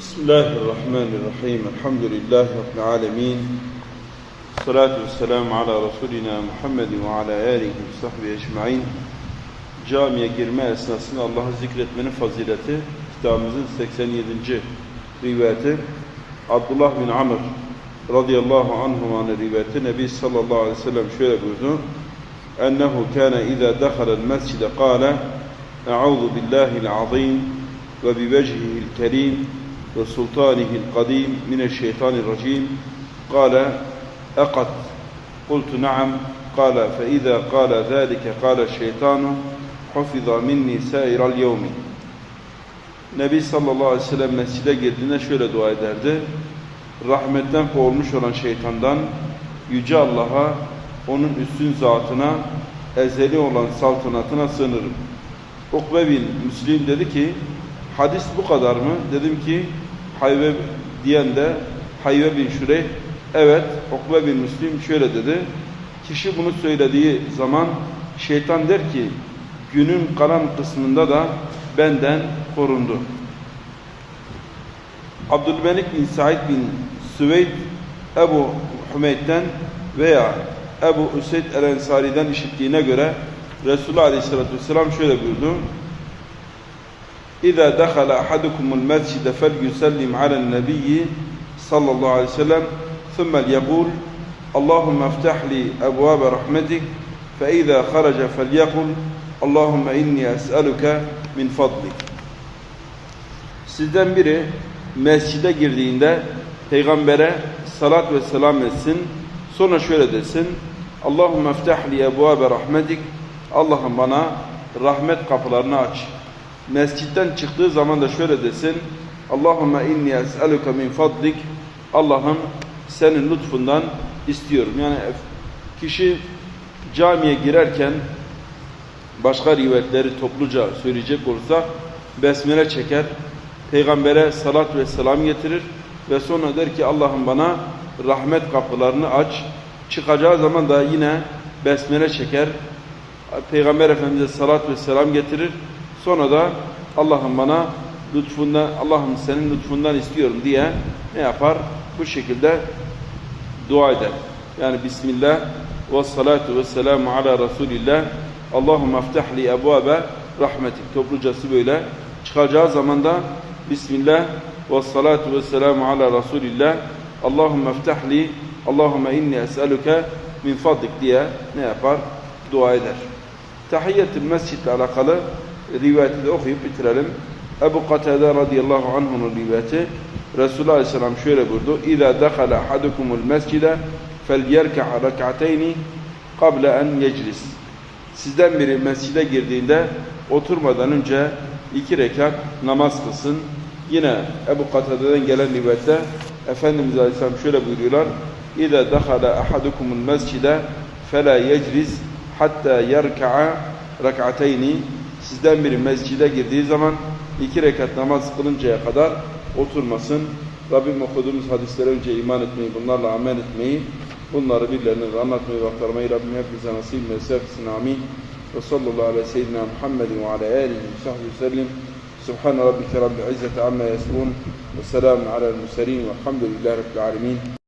بسم الله الرحمن الرحيم الحمد لله رب العالمين الصلاة والسلام على Resulina Muhammed ve ala alihi ve sahbihi ecmaîn. Camiye girme esnasında Allah'ı zikretmenin fazileti kitabımızın 87. rivayeti Abdullah bin Amr radıyallahu anhumanın rivayeti Nebi sallallahu aleyhi ve sellem şöyle buyurdu. Ennehu kâne izâ dehalel mescide kâle Eûzu billahil azîm ve bi vechihil kerim ve sultanihil kadim mineşşeytanirracim قال أقد قلت نعم قال فإذا قال ذلك قال الشيطان حفظ مني سائر اليوم Nebi sallallahu aleyhi ve sellem mescide girdiğinde şöyle dua ederdi. Rahmetten kovulmuş olan şeytandan Yüce Allah'a, onun üstün zatına, ezeli olan saltanatına sığınırım. Ukbe bin Müslim dedi ki, hadis bu kadar mı? Dedim ki, Hayve diyen de Hayve bin Şureyh, evet Ukbe bin Müslim şöyle dedi. Kişi bunu söylediği zaman şeytan der ki, günün kalan kısmında da benden korundu. Abdülmelik bin Said bin Süveyd Ebu Hümeyd'den veya Ebu Üseyd el-Ensari'den işittiğine göre Resulullah Aleyhisselatü Vesselam şöyle buyurdu. İza dakhala ahadukumul mescide felyusallim alen nebiyyi sallallahu aleyhi ve sellem thumma yaqul Allahümme iftah li ebvabe rahmetik fe iza kharaca felyekul Allahümme inni es'aluke min fadlik. Sizden biri mescide girdiğinde peygambere salat ve selam etsin. Sonra şöyle desin. Allahümme iftah li ebvabe rahmetik. Allah'ım bana rahmet kapılarını aç. Mescitten çıktığı zaman da şöyle desin. Allahümme inni es'eluke min fadlik. Allah'ım senin lütfundan istiyorum. Yani kişi camiye girerken başka rivayetleri topluca söyleyecek olursa besmele çeker, peygambere salat ve selam getirir ve sonra der ki Allah'ım bana rahmet kapılarını aç. Çıkacağı zaman da yine besmele çeker, peygamber efendimize salat ve selam getirir. Sonra da Allah'ım bana lütfundan, Allah'ım senin lütfundan istiyorum diye ne yapar? Bu şekilde dua eder. Yani Bismillah ve salatu ve selamu ala Resulillah Allahümme aftah li ebvabe rahmetik. Toplucası böyle. Çıkacağı zaman da Bismillah ve salatu ve selamu ala Resulillah Allahümme aftah li Allahümme inni es'eluke min fadlik diye ne yapar? Dua eder. Tahiyyetül mescidle alakalı rivayeti de okuyup bitirelim. Ebu Katade radıyallahu anh'un rivayeti Resulullah aleyhisselam şöyle buyurdu. İza dakhala ahadukumul mescide felyerka'a rak'ateyni qabla en yeclis. Sizden biri mescide girdiğinde oturmadan önce iki rekat namaz kılsın. Yine Ebu Katade'den gelen rivayette Efendimiz Aleyhisselam şöyle buyuruyorlar. İza dakhala ahadukumul mescide fela yeclis hatta yerka'a rak'ateyni. Sizden biri mescide girdiği zaman iki rekat namaz kılıncaya kadar oturmasın. Rabbim okuduğumuz hadislere önce iman etmeyi, bunlarla amel etmeyi, bunları birilerine anlatmayı ve aktarmayı Rabbim hepimize nasip mesafesine amin. Ve sallallahu aleyhi ve seyyidina Muhammedin ve ala alihi ve sahbihi sellem. Subhan rabbike rabbil izzeti amma yasifun ve selamun alel murselin velhamdülillahi rabbil alemin.